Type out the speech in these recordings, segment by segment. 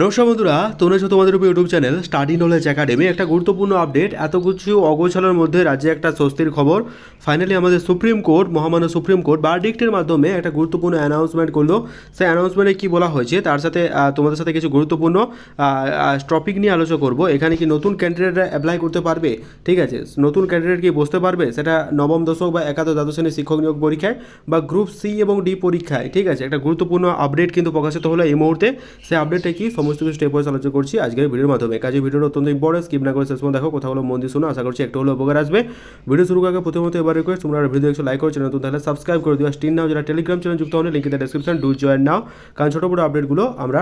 নমস্কার বন্ধুরা, তোমরা হচ্ছে তোমাদের উপর YouTube channel Study Knowledge Academy একটা গুরুত্বপূর্ণ আপডেট এত কিছু অগোছালোর মধ্যে রাজ্যে একটা স্বস্তির খবর। ফাইনালি আমাদের সুপ্রিম কোর্ট, মহামান্য সুপ্রিম কোর্ট বারডিক্টের মাধ্যমে একটা গুরুত্বপূর্ণ অ্যানাউন্সমেন্ট করল। সেই অ্যানাউন্সমেন্টে কী বলা হয়েছে, তার সাথে তোমাদের সাথে কিছু গুরুত্বপূর্ণ টপিক নিয়ে আলোচনা করব। এখানে কি নতুন ক্যান্ডিডেটরা অ্যাপ্লাই করতে পারবে? ঠিক আছে, নতুন ক্যান্ডিডেট কি বসতে পারবে? সেটা নবম দশক বা একাদশ দ্বাদশ শ্রেণির শিক্ষক নিয়োগ পরীক্ষায় বা গ্রুপ সি এবং ডি পরীক্ষায়। ঠিক আছে, একটা গুরুত্বপূর্ণ আপডেট কিন্তু প্রকাশিত হলো এই মুহূর্তে। সেই আপডেটটা কি সমস্ত কিছু স্টেপ ওয়াইজ আলোচনা করছি আজকের ভিডিওর মাধ্যমে। কাজে ভিডিওটা অত্যন্ত ইম্পর্টেন্ট স্কিপ না করে শেষ দেখো, কথা হলো মন দিয়ে শোনো। আশা করছি একটু হলো উপকার আসবে। ভিডিও শুরু করার প্রথমত এবার রিকোয়েস্ট তোমরা ভিডিও একটু লাইক করো চ্যানেল নতুন তাহলে সাবস্ক্রাইব করে দিও। স্টিন নাও যারা টেলিগ্রাম চ্যানেল যুক্ত হলে link description do join now কারণ ছোটো বড় আপডেটগুলো আমরা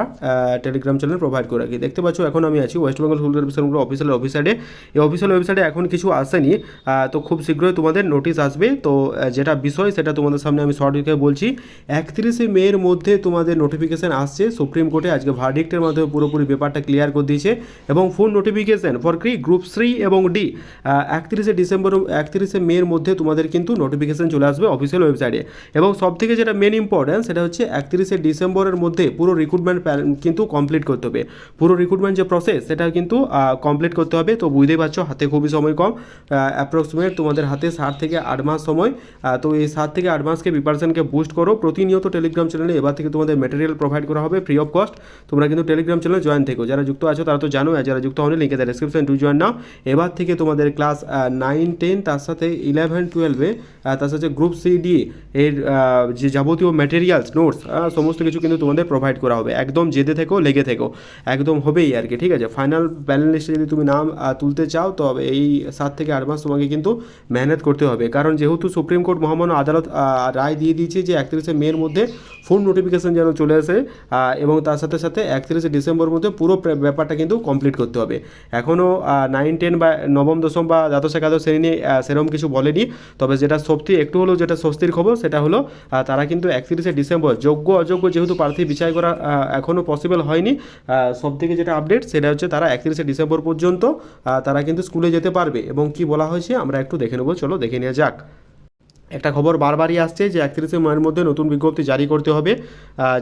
টেলিগ্রাম চ্যানেল প্রোভাইড করে রাখি। দেখতে পাচ্ছ, এখন আমি আছি ওয়েস্ট বেঙ্গল স্কুল সার্ভিসগুলো অফিসিয়াল ওয়েবসাইটে এই অফিসিয়াল ওয়েবসাইটে এখন কিছু আসেনি তো খুব শীঘ্রই তোমাদের নোটিশ আসবে। তো যেটা বিষয়, সেটা তোমাদের সামনে আমি শর্ট বলছি। একত্রিশে মের মধ্যে তোমাদের নোটিফিকেশন আসছে সুপ্রিম কোর্টে আজকে ভার্ডিক্টের মাধ্যমে পুরোপুরি ব্যাপারটা ক্লিয়ার করে দিয়েছে এবং ফুল নোটিফিকেশন ফর ক্রি গ্রুপ সি এবং ডি একত্রিশে ডিসেম্বর, একত্রিশে মের মধ্যে তোমাদের কিন্তু নোটিফিকেশন চলে আসবে অফিসিয়াল ওয়েবসাইটে এবং সব থেকে যেটা মেন ইম্পর্টেন্ট সেটা হচ্ছে একত্রিশে ডিসেম্বরের মধ্যে পুরো রিক্রুটমেন্ট কিন্তু কমপ্লিট করতে হবে। পুরো রিক্রুটমেন্ট যে প্রসেস সেটা কিন্তু কমপ্লিট করতে হবে। তো বুঝতেই পারছ, হাতে খুবই সময় কম। অ্যাপ্রক্সিমেট তোমাদের হাতে সাত থেকে আট মাস সময়। তো এই সাত থেকে আট মাসকে প্রিপারেশনকে বুস্ট করো। প্রতিনিয়ত টেলিগ্রাম চ্যানেলে এবার থেকে তোমাদের ম্যাটেরিয়াল প্রোভাইড করা হবে ফ্রি অফ কস্ট তোমরা কিন্তু টেলিগ্রাম চ্যানেলে জয়েন থেকো। যারা যুক্ত আছো, তারা তো জানো আর যারা যুক্ত হয়নি লিঙ্কে ডেসক্রিপশন টু জয়েন নাও। এবার থেকে তোমাদের ক্লাস নাইন টেন তার সাথে ইলেভেন টুয়েলভে তার সাথে গ্রুপ সি ডি এর যে যাবতীয় ম্যাটেরিয়ালস নোটস সমস্ত কিছু কিন্তু তোমাদের প্রোভাইড করা হবে। একদম জেদে থেকো, লেগে থেকো। একদম হবেই আর কি, ঠিক আছে? ফাইনাল প্যানেল লিস্টে যদি তুমি নাম তুলতে চাও, তবে এই সাত থেকে আট মাস তোমাকে কিন্তু মেহনত করতে হবে। কারণ যেহেতু সুপ্রিম কোর্ট মহামান্য আদালত রায় দিয়ে দিয়েছে যে একত্রিশে মের মধ্যে ফুল নোটিফিকেশন যেন চলে আসে এবং তার সাথে সাথে একত্রিশে ডিসেম্বর মধ্যে পুরো ব্যাপারটা কিন্তু কমপ্লিট করতে হবে। এখনও নাইন টেন বা নবম, দশম বা দ্বাদশ, একাদশ শ্রেণি সেরকম কিছু বলেনি। তবে যেটা সত্যি একটু হলেও যেটা স্বস্তির খবর, সেটা হলো তারা কিন্তু একত্রিশে ডিসেম্বর, যোগ্য, অযোগ্য যেহেতু প্রার্থী বিচার করা এখনও পসিবল হয়নি সব থেকে যেটা আপডেট সেটা হচ্ছে তারা একত্রিশে ডিসেম্বর পর্যন্ত তারা কিন্তু স্কুলে যেতে পারবে। এবং কি বলা হয়েছে, আমরা একটু দেখে নেব। চলো, দেখে নেওয়া যাক। একটা খবর বারবারই আসছে যে একত্রিশে মায়ের মধ্যে নতুন বিজ্ঞপ্তি জারি করতে হবে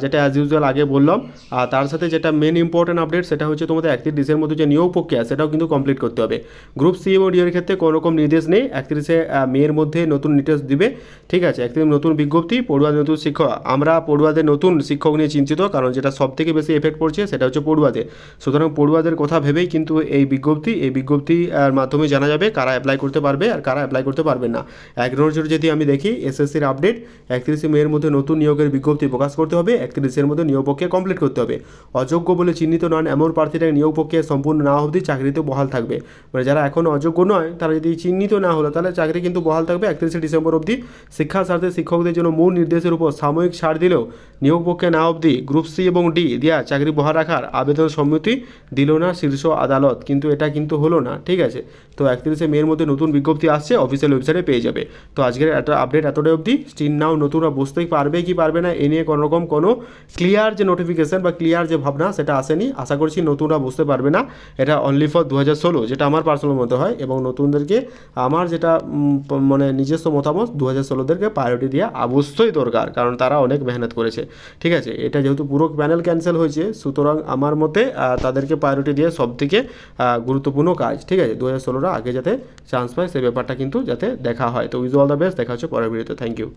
যেটা অ্যাজ ইউজুয়াল আগে বললাম। আর তার সাথে যেটা মেন ইম্পর্টেন্ট আপডেট সেটা হচ্ছে তোমাদের একত্রিশ ডিসের মধ্যে যে নিয়োগ প্রক্রিয়া, সেটাও কিন্তু কমপ্লিট করতে হবে। গ্রুপ সি এবং ডি এর ক্ষেত্রে কোনো রকম নির্দেশ নেই, একত্রিশে মেয়ের মধ্যে নতুন নির্দেশ দিবে। ঠিক আছে একত্রিশ নতুন বিজ্ঞপ্তি, পড়ুয়াদের নতুন শিক্ষক। আমরা পড়ুয়াদের নতুন শিক্ষক নিয়ে চিন্তিত, কারণ যেটা সব থেকে বেশি এফেক্ট পড়ছে সেটা হচ্ছে পড়ুয়াদের। সুতরাং পড়ুয়াদের কথা ভেবেই কিন্তু এই বিজ্ঞপ্তি, এই বিজ্ঞপ্তির মাধ্যমে জানা যাবে কারা অ্যাপ্লাই করতে পারবে আর কারা অ্যাপ্লাই করতে পারবে না। এক নজর যদি আমি দেখি এসএসসির আপডেট, একত্রিশে মেয়ের মধ্যে নতুন নিয়োগের বিজ্ঞপ্তি প্রকাশ করতে হবে, একত্রিশের মধ্যে নিয়োগ প্রক্রিয়া কমপ্লিট করতে হবে। অযোগ্য বলে চিহ্নিত নন এমন প্রার্থীরা নিয়োগ প্রক্রিয়া সম্পূর্ণ না অবধি চাকরিতে বহাল থাকবে। মানে যারা এখন অযোগ্য নয়, তারা যদি চিহ্নিত না হলো, তাহলে চাকরি কিন্তু বহাল থাকবে একত্রিশে ডিসেম্বর অবধি। শিক্ষার স্বার্থে শিক্ষকদের জন্য মূল নির্দেশের উপর সাময়িক ছাড় দিলেও নিয়োগ প্রক্রিয়া না অবধি গ্রুপ সি এবং ডি দেওয়া চাকরি বহাল রাখার আবেদন সম্মতি দিল না শীর্ষ আদালত। কিন্তু এটা কিন্তু হলো না, ঠিক আছে? তো একত্রিশে মেয়ের মধ্যে নতুন বিজ্ঞপ্তি আসছে অফিসিয়াল ওয়েবসাইটে পেয়ে যাবে। তো আজকের একটা আপডেট এতটাই অবধি। স্টিন নাও নতুনরা বুঝতেই পারবে কি পারবে না, এ নিয়ে কোনো রকম কোনো ক্লিয়ার যে নোটিফিকেশন বা ক্লিয়ার যে ভাবনা, সেটা আসেনি। আশা করছি নতুনরা বুঝতে পারবে না। এটা অনলি ফর দু হাজার ষোলো, যেটা আমার পার্সোনাল মতো হয়, এবং নতুনদেরকে আমার যেটা মানে নিজস্ব মতামত দু হাজার ষোলোদেরকে প্রায়োরিটি দেওয়া অবশ্যই দরকার, কারণ তারা অনেক মেহনত করেছে। ঠিক আছে? এটা যেহেতু পুরো প্যানেল ক্যান্সেল হয়েছে, সুতরাং আমার মতে তাদেরকে প্রায়োরিটি দিয়ে সব থেকে গুরুত্বপূর্ণ কাজ, ঠিক আছে? দু হাজার আগে যাতে চান্স পায় সেই ব্যাপারটা কিন্তু যাতে দেখা হয়। তো উইজ অল দ্য বেস্ট দেখা হচ্ছে পরের ভিডিওতে থ্যাংক ইউ